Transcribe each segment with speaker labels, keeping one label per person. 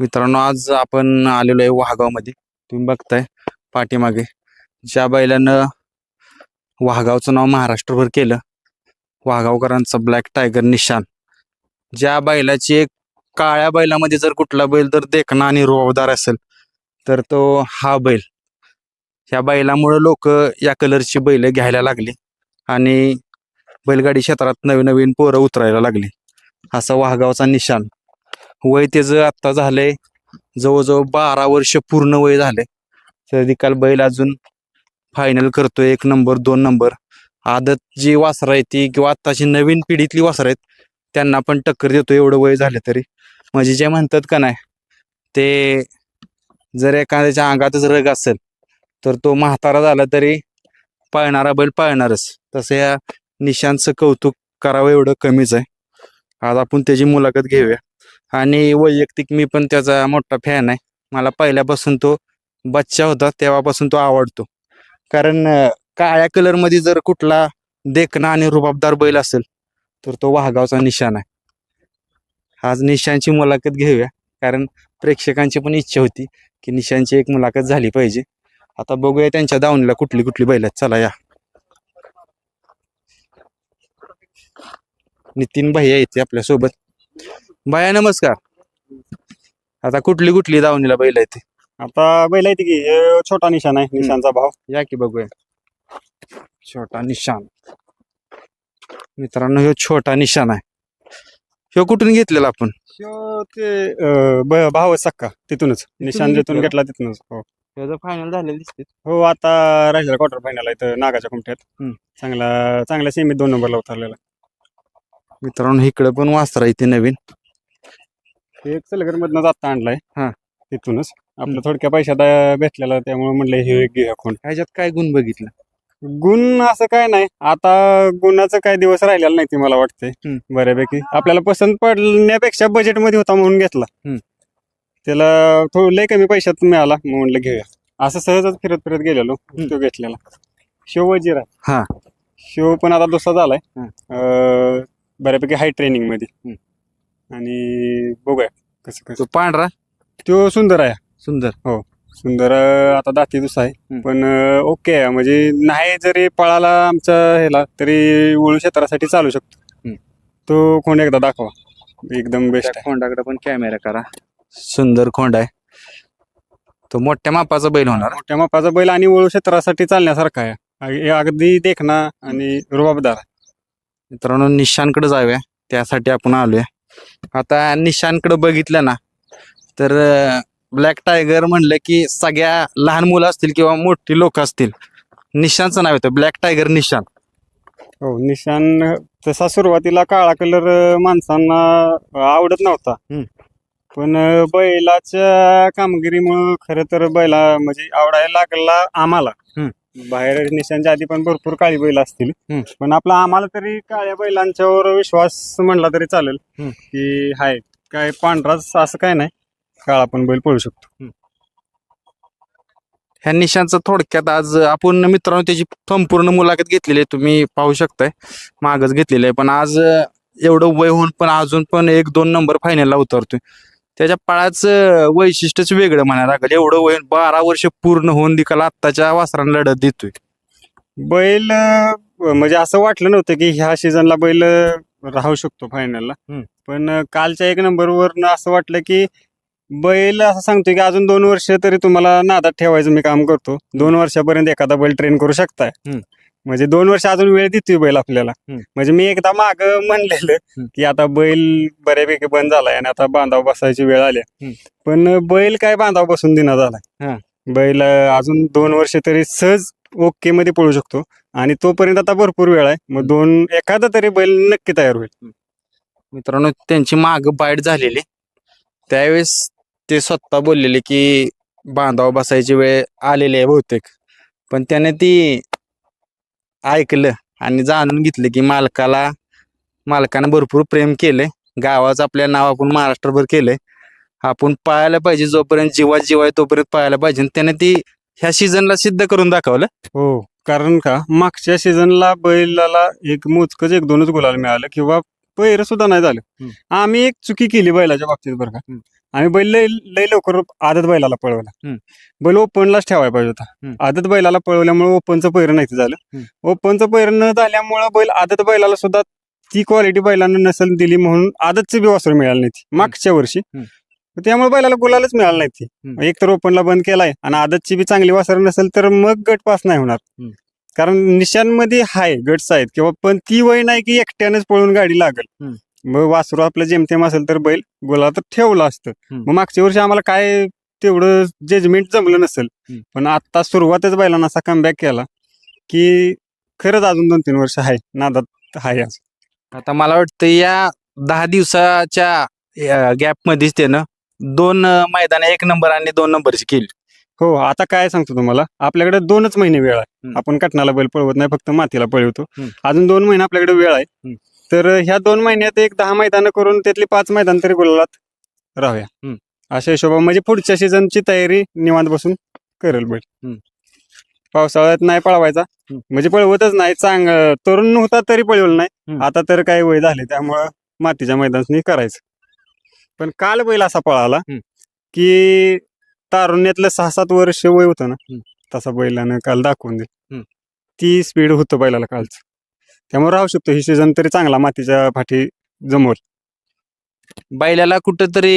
Speaker 1: मित्रांनो आज आपण आलेलो आहे वाहगावमध्ये. तुम्ही बघताय पाठीमागे. ज्या बैलानं वाहगावचं नाव महाराष्ट्रभर केलं वाघावकरांचा ब्लॅक टायगर निशान. ज्या बैलाची एक काळ्या बैलामध्ये जर कुठला बैल जर देखणा आणि रुबाबदार असेल तर तो हा बैल. ह्या बैलामुळं लोक या कलरची बैल घ्यायला लागली आणि बैलगाडी क्षेत्रात नवीन नवीन पोरं उतरायला लागली. असा वाघावचा निशान. वय त्याचं आत्ता झालंय. जवळजवळ बारा वर्ष पूर्ण वय झालंय. तरी काल बैल अजून फायनल करतोय. एक नंबर दोन नंबर आदत जी वासरं आहे ती किंवा आत्ताची नवीन पिढीतली वासरं आहेत त्यांना पण टक्कर देतो एवढं वय झालं तरी. म्हणजे जे म्हणतात का नाही ते जर एखाद्याच्या अंगातच रग असेल तर तो म्हातारा झाला तरी पळणारा बैल पळणारच. तसं या निशांचं कौतुक करावं एवढं कमीच आहे. आज आपण त्याची मुलाखत घेऊया. आणि वैयक्तिक मी पण त्याचा मोठा फॅन आहे. मला पहिल्यापासून तो बच्चा होता तेव्हापासून तो आवडतो. कारण काळ्या कलरमध्ये जर कुठला देखणा आणि रुबाबदार बैल असेल तर तो वाघावचा निशाण आहे. आज निशांची मुलाखत घेऊया. कारण प्रेक्षकांची पण इच्छा होती की निशांची एक मुलाखत झाली पाहिजे. आता बघूया त्यांच्या दावणीला कुठली कुठली बैल आहेत. चला या. नितीन भैया येते आपल्यासोबत. भैया नमस्कार. आता कुठली कुठली दावणीला बैल आहेत ते?
Speaker 2: आता बैल आहे की हे छोटा निशाण आहे निशाणचा भाव.
Speaker 1: या की बघूया. छोटा निशाण. मित्रांनो ह्यो छोटा निशाण आहे. ह्यो कुठून घेतलेला आपण?
Speaker 2: ह्यो ते अं, ब- भाव आहे सक्का तिथूनच. निशाण जिथून
Speaker 1: घेतला?
Speaker 2: घेतला तिथूनच हो.
Speaker 1: ह्याचं फायनल झालेलं दिसते
Speaker 2: हो आता राहिलेला क्वार्टर फायनल आहे इथं नागाच्या कुमट्यात
Speaker 1: हम्म.
Speaker 2: चांगला चांगल्या सेमीत दोन नंबरला उतरलेला.
Speaker 1: मित्रांनो इकडे पण वासरा इथे नवीन.
Speaker 2: हे एक सलगर मधनं जाता आणलाय.
Speaker 1: हा.
Speaker 2: तिथूनच. आपलं थोडक्या पैशात भेटलेला त्यामुळे म्हणलं हे एक घेऊया कोण
Speaker 1: ह्याच्यात काय गुण बघितलं?
Speaker 2: गुण असं काय नाही. आता गुणाचं काय दिवस राहिलेला नाही ते मला वाटते. बऱ्यापैकी. आपल्याला पसंत पडण्यापेक्षा बजेटमध्ये होता म्हणून घेतला. त्याला थोडं लय कमी पैशात मिळाला म्हणलं घेऊया. असं सहजच फिरत फिरत गेलेलो तो घेतलेला. शिव वजीर
Speaker 1: हा.
Speaker 2: शिव पण आता दुसरा झालाय. बऱ्यापैकी हाय ट्रेनिंगमध्ये. आणि बघूया कसं कसं.
Speaker 1: तो पांढरा?
Speaker 2: तो सुंदर आहे.
Speaker 1: सुंदर.
Speaker 2: सुंदर अं, आता दाती दुसरा आहे.
Speaker 1: हम्म.
Speaker 2: पण अं, ओके आहे. म्हणजे नाही जरी पळाला आमच्या ह्याला तरी वळू क्षेत्रासाठी चालू शकतो.
Speaker 1: हम्म.
Speaker 2: तो कोण एकदा दाखवा. एकदम बेस्ट
Speaker 1: त्या खोंडाकडे पण कॅमेरा करा. सुंदर खोंड आहे. तो मोठ्या मापाचा बैल होणार.
Speaker 2: आहे मोठ्या मापाचा बैल आणि वळू क्षेत्रासाठी चालण्यासारखा आहे. अग- अगदी देखना आणि रुबाबदार
Speaker 1: मित्रांनो निशांकडे जाऊया. त्यासाठी आपण आलोय. आता निशांकडे बघितलं ना तर ब्लॅक टायगर म्हणलं की सगळ्या लहान मुलं असतील किंवा मोठी लोक असतील निशांचं नाव येतं ब्लॅक टायगर निशान
Speaker 2: हो निशान तसा सुरुवातीला काळा कलर माणसांना आवडत नव्हता. पण बैलाच्या कामगिरीमुळं खरं तर बैला म्हणजे आवडायला लागला आम्हाला. बाहेर निशांच्या आधी पण भरपूर काळी बैल असतील.
Speaker 1: हम्म.
Speaker 2: पण आपला आम्हाला तरी काळ्या बैलांच्यावर विश्वास म्हणला तरी चालेल.
Speaker 1: हम्म.
Speaker 2: की हाय काय पांढराच असं काय नाही. काळा पण बैल पळू शकतो.
Speaker 1: ह्या निशांचं थोडक्यात आज आपण मित्रांनो त्याची संपूर्ण मुलाखत घेतलेली आहे. तुम्ही पाहू शकताय. मागच घेतलेली आहे. पण आज अं, एवढं वय होऊन पण अजून पण एक दोन नंबर फायनलला उतरतोय. त्याच्या पळाचं वैशिष्ट्यच वेगळं म्हणायला लागेल. एवढं वय बारा वर्ष पूर्ण होऊन दिकाला आत्ताच्या वासरांना लढत देतोय.
Speaker 2: बैल अं, म्हणजे असं वाटलं नव्हतं की ह्या सीझनला बैल अं, राहू शकतो फायनलला
Speaker 1: हम्म.
Speaker 2: पण अं, कालच्या एक नंबरवरनं असं वाटलं की बैल असं सांगतोय की अजून दोन वर्ष तरी तुम्हाला नादात ठेवायचं मी काम करतो. दोन वर्षापर्यंत एखादा बैल ट्रेन करू शकताय.
Speaker 1: हम्म.
Speaker 2: म्हणजे दोन वर्ष अजून वेळ देतोय बैल आपल्याला.
Speaker 1: हम्म.
Speaker 2: म्हणजे मी एकदा माग म्हणलेलं
Speaker 1: हम्म.
Speaker 2: की आता बैल बऱ्यापैकी बंद झालाय आणि आता बांधाव बसायची वेळ आली.
Speaker 1: हम्म.
Speaker 2: पण बैल काय बांधाव बसून दिना
Speaker 1: हा.
Speaker 2: झालाय बैल अं, अजून दोन वर्ष तरी सहज ओके मध्ये पळू शकतो. आणि तोपर्यंत आता भरपूर वेळ आहे. मग दोन एखादा तरी बैल नक्की तयार होईल.
Speaker 1: मित्रांनो त्यांची माग बाईट झालेली. त्यावेळेस ते स्वतः बोललेले की बांधाव बसायची वेळ आलेली आहे बहुतेक. पण त्याने ती ऐकलं आणि जाणून घेतलं की मालकाला मालकानं भरपूर प्रेम केलंय. गावाचं आपल्या नाव आपण महाराष्ट्रभर केलंय. आपण पाहायला पाहिजे जोपर्यंत जीवात जीव आहे तोपर्यंत पाहायला पाहिजे. आणि त्याने ती ह्या सीझनला सिद्ध करून दाखवलं.
Speaker 2: हो कारण का? मागच्या सीझनला बैलाला एक मोजकच एक दोनच गुलाल मिळालं किंवा पैर सुद्धा नाही झालं. आम्ही एक चुकी केली बैलाच्या बाबतीत बरं का. आम्ही बैल लय लय लवकर आदत बैलाला पळवला. बैल ओपनलाच ठेवायला पाहिजे होता. आदत बैलाला पळवल्यामुळे ओपनचं पैर नाही झालं. ओपनचं पैर न झाल्यामुळे बैल आदत बैलाला सुद्धा ती क्वालिटी बैलांना नसेल दिली म्हणून आदतचे बी वासर मिळालं नाही ती मागच्या वर्षी. त्यामुळे बैलाला गुलालच मिळालं नाही ती. एक तर ओपनला बंद केलाय आणि आदतची बी चांगली वासर नसेल तर मग गट पास नाही होणार. कारण निशांमध्ये हाय गट्स आहेत किंवा पण ती वय नाही की एकट्यानेच पळून गाडी लागल. मग वासरू आपलं जेमतेम असेल तर बैल गुलाल तर ठेवलं असतं
Speaker 1: हम्म.
Speaker 2: मग मागच्या वर्षी आम्हाला काय तेवढं जजमेंट जमलं नसेल
Speaker 1: हम्म.
Speaker 2: पण आता सुरुवातच बैलांना असा कमबॅक केला की खरंच अजून दोन तीन वर्ष आहे नादात आहे आज
Speaker 1: आता मला वाटतं या दहा दिवसाच्या गॅप मध्येच त्यानं दोन मैदान एक नंबर आणि दोन नंबरची केली
Speaker 2: हो आता काय सांगतो तुम्हाला आपल्याकडे दोनच महिने वेळ आहे
Speaker 1: हम्म.
Speaker 2: आपण कटनाला बैल पळवत नाही फक्त मातीला पळवतो
Speaker 1: हम्म.
Speaker 2: अजून दोन महिने आपल्याकडे वेळ आहे
Speaker 1: हम्म.
Speaker 2: तर ह्या दोन महिन्यात एक दहा मैदानं करून त्यातली पाच मैदान तरी गुलालात राहूया. अशा हिशोबा म्हणजे पुढच्या सीझनची तयारी निवांत बसून करेल बैल. पावसाळ्यात नाही पळवायचा. म्हणजे पळवतच नाही चांग तरुण होता तरी पळवलं नाही. आता तर काही वय झाले त्यामुळं मातीच्या मैदानात करायचं पण काल बैल असा पळाला. की तारुण्यातलं सहा सात वर्ष वय होतं ना. तसा बैलानं काल दाखवून दिल. ती स्पीड होतं बैलाला कालच त्यामुळे राहू शकतो ही सीझन तरी चांगला मातीच्या पाठी जमवल
Speaker 1: बैलाला कुठंतरी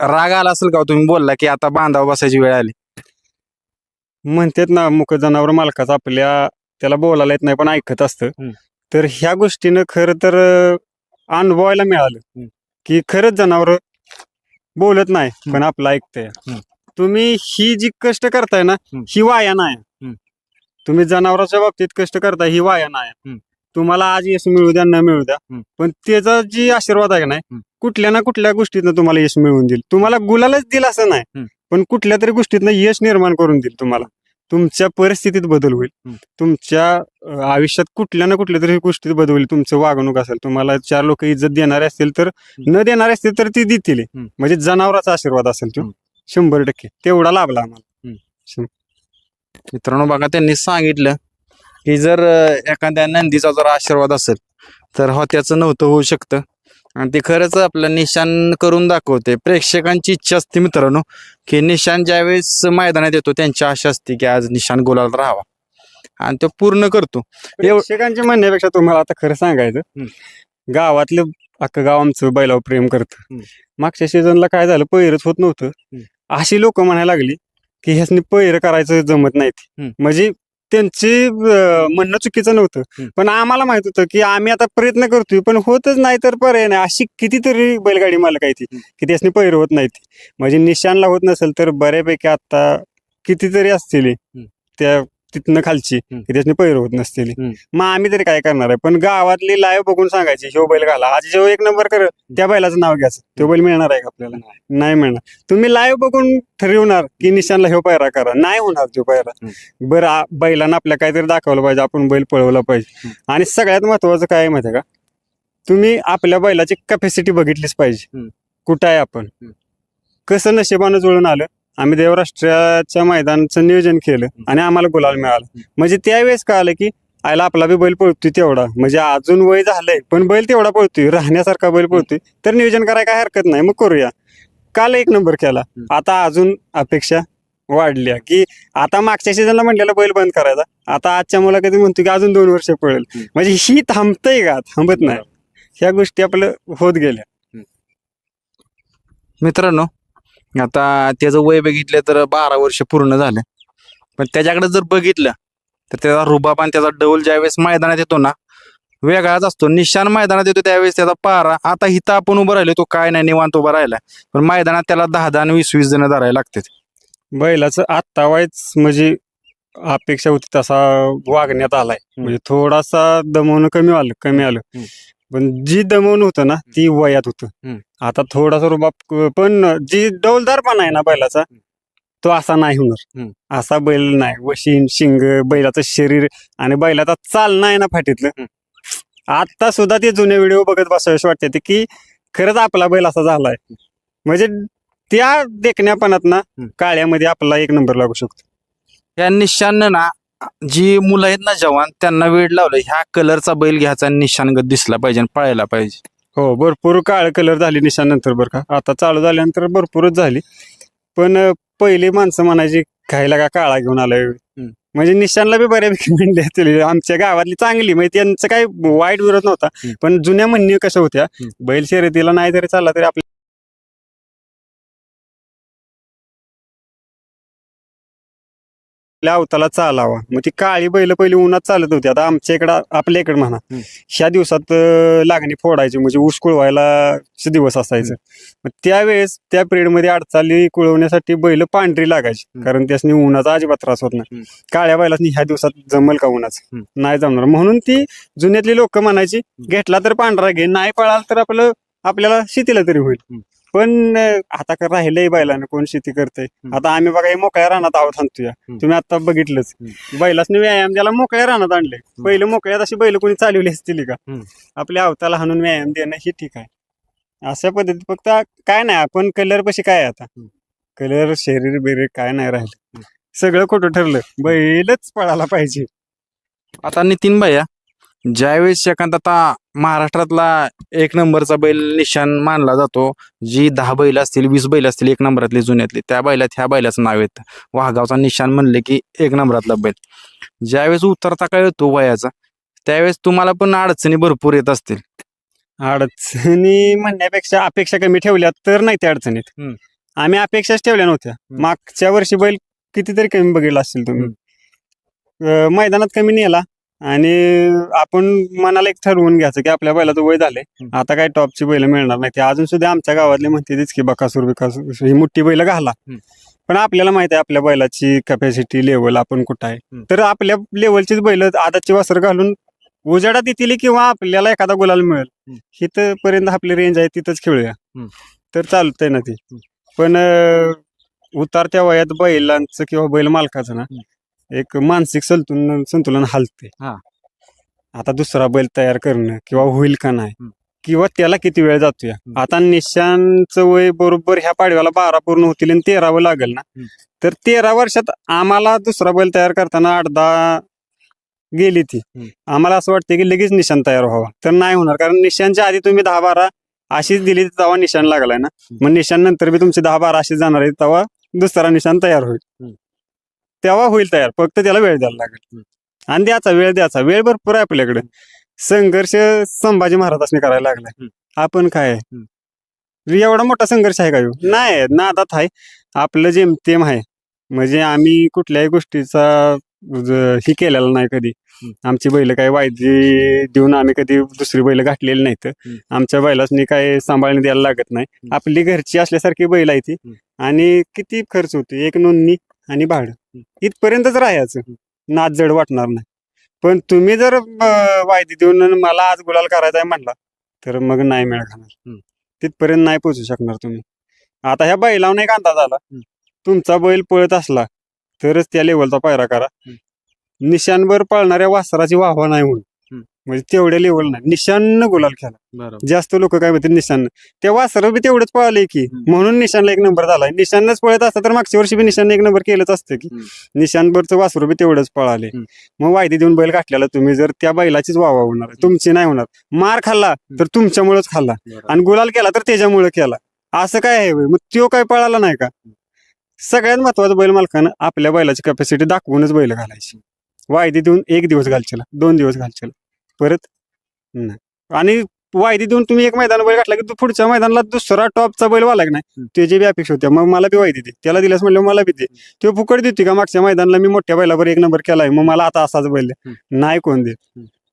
Speaker 1: राग आला असेल का हो? तुम्ही बोलला की आता बांधाव बसायची वेळ आली
Speaker 2: म्हणतात ना मुख जनावर मालकाचा आपल्या त्याला बोलायला येत नाही पण ऐकत असतं
Speaker 1: हम्म.
Speaker 2: तर ह्या गोष्टीनं खरं तर अं, अनुभवायला मिळालं
Speaker 1: हम्म.
Speaker 2: की खरंच जनावर बोलत नाही. पण आपलं ऐकतंय
Speaker 1: हम्म.
Speaker 2: तुम्ही ही जी कष्ट करताय ना
Speaker 1: हम्म.
Speaker 2: ही वाया नाही
Speaker 1: हम्म.
Speaker 2: तुम्ही जनावराच्या बाबतीत कष्ट करताय ही वाया नाही
Speaker 1: हम्म.
Speaker 2: तुम्हाला आज यश मिळू द्या न मिळू द्या
Speaker 1: हम्म.
Speaker 2: पण त्याचा जी आशीर्वाद आहे ना
Speaker 1: हम्म.
Speaker 2: कुठल्या ना कुठल्या गोष्टीतनं तुम्हाला यश मिळवून देईल तुम्हाला गुलालच दिल असं नाही. पण कुठल्या तरी गोष्टीतनं यश निर्माण करून देईल तुम्हाला तुमच्या परिस्थितीत बदल होईल
Speaker 1: हम्म.
Speaker 2: तुमच्या अं, आयुष्यात कुठल्या ना कुठल्या तरी गोष्टीत बदल होईल तुमचं वागणूक असेल तुम्हाला चार लोक इज्जत देणारे असतील तर न देणारे असतील तर ती देतील
Speaker 1: हम्म.
Speaker 2: म्हणजे जनावराचा आशीर्वाद असेल तो
Speaker 1: हम्म.
Speaker 2: शंभर टक्के तेवढा लाभला आम्हाला
Speaker 1: मित्रांनो बघा त्यांनी सांगितलं की जर एखाद्या नंदीचा जर आशीर्वाद असेल तर हो त्याचं नव्हतं होऊ शकतं. आणि ते खरंच आपलं निशान करून दाखवते. प्रेक्षकांची इच्छा असते मित्रांनो की निशान ज्यावेळेस मैदानात येतो त्यांची आशा असते की आज निशान गोलाला राहावा. आणि तो पूर्ण करतो.
Speaker 2: प्रेक्षकांच्या म्हणण्यापेक्षा तुम्हाला आता खरं सांगायचं गावातलं अख्खं गाव आमचं बैलावर प्रेम करतं. मागच्या सीझनला काय झालं पैरच होत नव्हतं. अशी लोक म्हणायला लागली की ह्यासनी पैर करायचं जमत नाहीत
Speaker 1: हम्म.
Speaker 2: म्हणजे त्यांची अं, म्हणणं चुकीचं नव्हतं
Speaker 1: हम्म.
Speaker 2: पण आम्हाला माहीत होतं की आम्ही आता प्रयत्न करतोय पण होतच नाही तर पर्याय नाही अशी कितीतरी बैलगाडी मालक आहे ती
Speaker 1: हम्म.
Speaker 2: की त्यासनी पैर होत नाहीत म्हणजे निशाणला होत नसेल तर बऱ्यापैकी आता कितीतरी असतील त्या तिथनं खालची त्यासनी पैर होत नसतील. मग आम्ही तरी काय करणार आहे? पण गावातली लाईव्ह बघून सांगायची ह्यो बैल घाला. आज जो एक नंबर कर त्या बैलाचं नाव घ्यायचं. तो बैल मिळणार आहे का आपल्याला? नाही. मिळणार. तुम्ही लाईव्ह बघून ठरवणार की निशानला ह्यो पायरा करा. नाही होणार तो पायरा. बरं बैलांना आपल्या काहीतरी दाखवलं पाहिजे आपण बैल पळवला पाहिजे. आणि सगळ्यात महत्वाचं काय माहिती का? तुम्ही आपल्या बैलाची कॅपॅसिटी बघितलीच पाहिजे. कुठं आहे आपण. कसं नशिबानं जुळून आलं? आम्ही देवराष्ट्राच्या मैदानाचं नियोजन केलं आणि आम्हाला गुलाल मिळाला. म्हणजे त्यावेळेस कळालं की आयला आपला बी बैल पळतोय तेवढा. म्हणजे अजून वय झालंय पण बैल तेवढा पळतोय. राहण्यासारखा बैल पळतोय. तर नियोजन करायला काय हरकत नाही. मग करूया. काल एक नंबर केला. आता अजून अपेक्षा वाढल्या की आता मागच्या सीझनला म्हटलेला बैल बंद करायचा. आता आजच्या मुलाखती म्हणतो की अजून दोन वर्ष पळेल. म्हणजे ही थांबतंय का? थांबत नाही. ह्या गोष्टी आपलं होत गेल्या.
Speaker 1: मित्रांनो आता त्याचं वय बघितलं तर बारा वर्ष पूर्ण झाले. पण त्याच्याकडे जर बघितलं तर त्याचा रुबाब आणि त्याचा डौल ज्यावेळेस मैदानात येतो ना वेगळाच असतो. निशान मैदानात येतो त्यावेळेस त्याचा पारा आता हिथं आपण उभं राहिलो तो काय नाही निवांत उभा राहिला. पण मैदानात त्याला दहा दहा आणि वीस वीस जण धरायला लागतात.
Speaker 2: बैलाचं आत्ता वायच म्हणजे अपेक्षा होती तसा वागण्यात आलाय. म्हणजे थोडासा दमवणं कमी आलं कमी आलं. पण जी दमवणं होतं ना ती वयात होतं. आता थोडासा रुबाब पण जी डौलदारपणा आहे ना बैलाचा तो असा नाही होणार. असा बैल नाही. वशीन शिंग बैलाचं शरीर आणि बैलाचा चाल नाही ना फाटीतलं. आता सुद्धा ते जुने व्हिडिओ बघत बसावेसे वाटते ते की खरंच आपला बैल असा झालाय. म्हणजे त्या देखण्यापणात ना काळ्यामध्ये आपला एक नंबर लागू शकतो.
Speaker 1: या निशाननं ना जी मुलं आहेत ना जवान त्यांना वेळ लावलं. ह्या कलरचा बैल घ्यायचा आणि निशानगत दिसला पाहिजे आणि पळायला पाहिजे.
Speaker 2: हो भरपूर काळ कलर झाली निशाण नंतर बरं का. आता चालू झाल्यानंतर भरपूरच झाली. पण अं, पहिली माणसं म्हणायची खायला का काळा घेऊन आलाय? म्हणजे निशाणला बी बऱ्यापैकी म्हणले असतील आमच्या गावातली चांगली म्हणजे त्यांचं काही वाईट विरोध नव्हता.
Speaker 1: हम्म.
Speaker 2: पण जुन्या म्हणणी कशा होत्या?
Speaker 1: हम्म.
Speaker 2: बैल शर्यतीला नाही जरी चालला तरी आपल्या आपल्या अवताला चालावा. मग ती काळी बैल पहिली उन्हात चालत होती. आता आमच्या इकडं आपल्या इकडे म्हणा. ह्या दिवसात अं, लागणी फोडायची. म्हणजे ऊस कुळवायला चे दिवस असायचं. मग त्यावेळेस त्या पिरियडमध्ये अडचाली कुळवण्यासाठी बैल पांढरी लागायची.
Speaker 1: हम्म.
Speaker 2: कारण त्यासनी उन्हाचा अजिबात त्रास होत नाही.
Speaker 1: हम्म.
Speaker 2: काळ्या बैलासनी ह्या दिवसात जमल का उन्हाच?
Speaker 1: हम्म.
Speaker 2: नाही जमणार. म्हणून ती जुन्यातली लोक म्हणायची घेतला तर पांढरा घे. नाही पळाल तर आपलं आपल्याला शेतीला तरी होईल.
Speaker 1: हम्म.
Speaker 2: पण आता राहिलंय बैलानं कोण शेती करते. आता आम्ही बघा मोकळ्या रानात आहोत आणतोय.
Speaker 1: हम्म.
Speaker 2: तुम्ही आता बघितलंच. बैलासनी व्यायाम द्यायला मोकळ्या रानात आणले पहिले मोकळ्यात अशी बैल कोणी चालवली असतील का. आपल्या अवताला हाणून व्यायाम देणं हे ठीक आहे. अशा पद्धतीत फक्त काय नाही आपण कलर पशी काय आता. कलर शरीर बिरीर काय नाही राहिलं. सगळं खोटं ठरलं. बैलच पळायला पाहिजे.
Speaker 1: आता नितीन भैया ज्यावेळेस आता महाराष्ट्रातला एक नंबरचा बैल निशान मानला जातो जी दहा बैल असतील वीस बैल असतील एक नंबरातली जुन्यातली त्या बैलात ह्या बैलाचं नाव येतं वाघावचा निशान म्हणले की एक नंबरातला बैल. ज्यावेळेस उतरता काय येतो वयाचा त्यावेळेस तुम्हाला पण अडचणी भरपूर येत असतील.
Speaker 2: अडचणी म्हणण्यापेक्षा अपेक्षा कमी ठेवल्या तर नाही त्या अडचणीत. आम्ही अपेक्षाच ठेवल्या नव्हत्या. मागच्या वर्षी बैल कितीतरी कमी बघितला असतील तुम्ही. मैदानात कमी नेला. आणि आपण मनाला एक ठरवून घ्यायचं की आपल्या बैलाचं वय
Speaker 1: हम्म.
Speaker 2: आता काय टॉपची बैल मिळणार नाही ते अजून सुद्धा आमच्या गावातले म्हणते की बकासूर बिकासूर ही मोठी बैल घाला. पण आपल्याला माहिती आहे आपल्या बैलाची कॅपॅसिटी लेवल आपण कुठं आहे. तर आपल्या लेवलचीच बैल आदाची वासर घालून उजाडात येतील किंवा आपल्याला एखादा गुलाल मिळेल. हिथं पर्यंत आपली रेंज आहे तिथंच खेळूया. तर चालतंय ना ती पण उतारत्या वयात बैलांचं किंवा बैल मालकाचं ना एक मानसिक संतुलन संतुलन हालते
Speaker 1: हा.
Speaker 2: आता दुसरा बैल तयार करणं किंवा होईल का नाही
Speaker 1: हम्म.
Speaker 2: किंवा त्याला किती वेळ जातोय आता निशांचं वय बरोबर ह्या पाडव्याला बारा पूर्ण होतील आणि तेरावं लागेल ना
Speaker 1: हम्म.
Speaker 2: तर तेरा वर्षात आम्हाला दुसरा बैल तयार करताना आठ दहा गेली ती
Speaker 1: हम्म.
Speaker 2: आम्हाला असं वाटतं की लगेच निशाण तयार व्हावा तर नाही होणार कारण निशांच्या आधी तुम्ही दहा बारा अशीच दिली तेव्हा निशाण लागलाय ना मग निशाण नंतर बी तुमचे दहा बारा अशी जाणार आहे तेव्हा दुसरा निशाण तयार होईल
Speaker 1: हम्म.
Speaker 2: तेव्हा होईल तयार फक्त त्याला वेळ द्यायला लागेल आणि द्यायचा वेळ द्यायचा वेळ भरपूर आहे आपल्याकडे संघर्ष संभाजी महाराजांनी करायला लागलाय. आपण काय? एवढा मोठा संघर्ष आहे का? नाही नादात आहे आपलं जेमतेम आहे म्हणजे आम्ही कुठल्याही गोष्टीचा ही केलेला नाही कधी. आमची बैल काय वायदी देऊन आम्ही कधी दुसरी बैल घातलेली नाहीत. आमच्या बैलासनी काय सांभाळणी द्यायला लागत नाही. आपली घरची असल्यासारखी बैल आहे ती. आणि किती खर्च होते एक नोंदणी आणि भाडं इथपर्यंतच राहायचं नाद जड वाटणार नाही पण तुम्ही जर वायदी देऊन मला आज गुलाल करायचा आहे म्हणला तर मग नाही मिळ खाणार. तिथपर्यंत नाही पोहोचू शकणार तुम्ही आता ह्या बैलावर अंदाज आला
Speaker 1: हम्म.
Speaker 2: तुमचा बैल पळत असला तरच त्या लेवलचा पायरा करा. निशाणभर पळणाऱ्या वासराची वाहवा नाही म्हणून. म्हणजे तेवढ्या लेवल नाही निशान गुलाल खेळा
Speaker 1: बरोबर.
Speaker 2: जास्त लोक काय म्हणतात निशान. त्या वासर बी तेवढंच पळाले की.
Speaker 1: हम्म.
Speaker 2: म्हणून निशानला एक नंबर झालाय. निशानच पळत असता तर मागच्या वर्षी बी निशान एक नंबर केलंच असतं की.
Speaker 1: हम्म.
Speaker 2: निशानभरचं वासरू बी तेवढंच पळाले
Speaker 1: हम्म.
Speaker 2: मग वायदी देऊन बैल घातलेला तुम्ही जर त्या बैलाचीच वावा होणार. आहे, तुमची नाही होणार. मार खाल्ला तर तुमच्यामुळेच खाल्ला. आणि गुलाल केला तर त्याच्यामुळे केला. असं काय आहे होय? मग त्यो काय पळाला नाही का? सगळ्यात महत्वाचं बैल मालकानं आपल्या बैलाची कॅपॅसिटी दाखवूनच बैल घालायची. वायदी देऊन एक दिवस घालचेला. दोन दिवस घालचेला. परत? नाही. आणि वायदी देऊन तुम्ही एक मैदान बैल घातला की तू पुढच्या मैदानाला दुसरा टॉपचा बैल वाला की नाही. त्याची बी अपेक्षा होत्या. मग मला बी वायदी दे. त्याला दिल्यास म्हणलं मला बी दे. तो फुकट देते का? मागच्या मैदानाला मी मोठ्या बैलावर एक नंबर केलाय. मग मला आता असाच बैल दे. नाही कोण दे.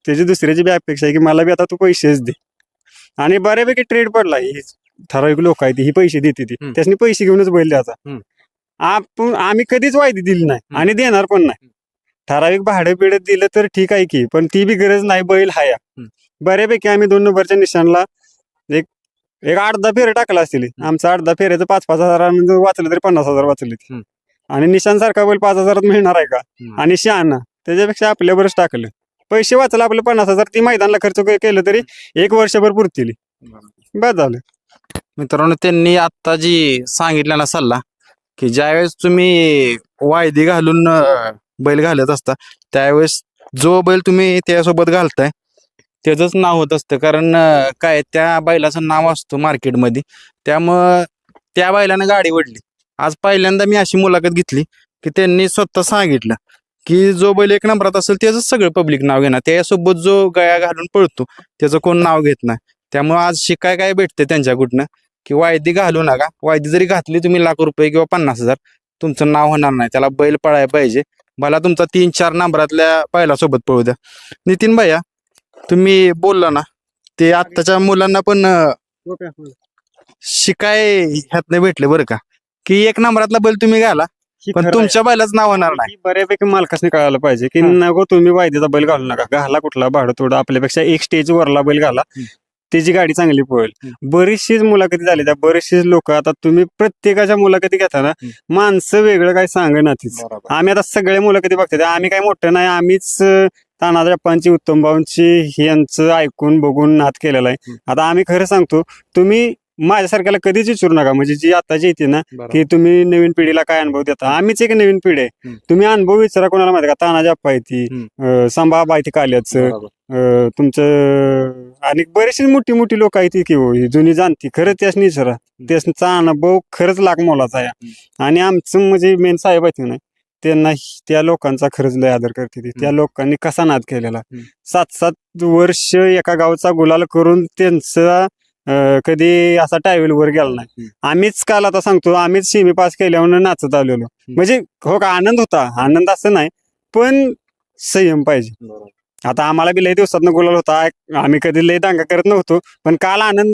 Speaker 2: त्याची दुसऱ्याची बी अपेक्षा आहे की मला बी आता तू पैसेच दे. आणि बऱ्यापैकी ट्रेड पडला ही ठराविक लोक आहेत ही पैसे देते ती. त्यासनी पैसे घेऊनच बैल द्यायचा. आपण आम्ही कधीच वायदी दिली नाही. आणि देणार पण नाही? ठराविक भाडं बिडं दिलं तर ठीक आहे की पण ती बी गरज नाही बैल हाया. बऱ्यापैकी आम्ही दोन नंबरच्या निशाणला एक एक आठ दहा फेरे टाकला असतील. आमचं आठ दहा फेऱ्याचं पाच पाच हजार वाचलं तरी पन्नास हजार वाचले. आणि निशाण सारखा बैल पाच हजारात मिळणार आहे का. आणि शहाणा त्याच्यापेक्षा आपल्यावरच टाकलं. पैसे वाचला आपले पन्नास हजार ती मैदानाला खर्च केलं तरी एक वर्षभर पुरतील. बस झालं.
Speaker 1: मित्रांनो त्यांनी आता जी सांगितलेला सल्ला की ज्यावेळेस तुम्ही वायदी घालून बैल घालत असता. त्यावेळेस जो बैल तुम्ही त्यासोबत घालताय त्याचंच नाव होत असतं. कारण काय त्या बैलाचं नाव असतं मार्केटमध्ये. त्यामुळं त्या बैलानं गाडी ओढली. आज पहिल्यांदा मी अशी मुलाखत घेतली की त्यांनी स्वतः सांगितलं की जो बैल एक नंबरात असेल त्याचं सगळं पब्लिक नाव घेणार. त्यासोबत जो गया घालून पळतो त्याचं कोण नाव घेत नाही. त्यामुळे आज शिकाय काय भेटते त्यांच्याकडनं की वायदी घालू नका. वायदी जरी घातली तुम्ही लाख रुपये किंवा पन्नास हजार तुमचं नाव होणार नाही. त्याला बैल पळायला पाहिजे. मला तुमचा तीन चार नंबरातल्या बैलासोबत पळू द्या नितीन भैया तुम्ही बोलला ना ते आत्ताच्या मुलांना पण शिकाय ह्यातनं भेटले बरं का की एक नंबरातला बैल तुम्ही घाला पण. तुमच्या बैलाच नाव होणार नाही
Speaker 2: बऱ्यापैकी मालकासने कळायला पाहिजे की. नको तुम्ही वायदेचा बैल घालू नका घाला कुठला भाडं थोडं आपल्यापेक्षा एक स्टेज वरला बैल घाला. त्याची गाडी चांगली पळेल. बरीचशीच मुलाखती झाली. त्या बरेचशीच लोक आता तुम्ही प्रत्येकाच्या मुलाखती घेताना माणसं वेगळं काय सांगणार तीच आम्ही आता सगळे मुलाखती बघतो आम्ही काय मोठं नाही आम्हीच तानाजी उत्तम भाऊंची यांचं ऐकून बघून नाद केलेला आहे. आता आम्ही खरं सांगतो तुम्ही माझ्यासारख्याला कधीच विचारू नका. म्हणजे जी आताची येते ना की तुम्ही नवीन पिढीला काय अनुभव देता? आम्हीच एक नवीन पिढी आहे. तुम्ही अनुभव विचारा कोणाला माहिती का? तानाजी अप्पा आहे ती अं, संभा बायती काल्याचं. तुमचं आणि बरेचशी मोठी मोठी लोक आहेत की हो, ही जुनी जाणती. खरं त्यासनी विचारा. त्याचा अनुभव खरंच लाख मोलाचा आहे. आणि आमचं म्हणजे मेन साहेब आहेत नाही त्यांना त्या लोकांचा खरंच लय आदर करते ती. त्या. लोकांनी कसा नाद केलेला. सात सात वर्ष एका गावचा गुलाल करून त्यांचा अं, कधी असा टायवेल वर गेला नाही. आम्हीच काल आता सांगतो आम्हीच सेमी पास केल्यावर नाचत आलेलो. म्हणजे हो का आनंद होता. आनंद असं नाही पण संयम पाहिजे. आता आम्हाला बी लय दिवसात गुलाल होता. आम्ही कधी लय दांगा करत नव्हतो पण काल आनंद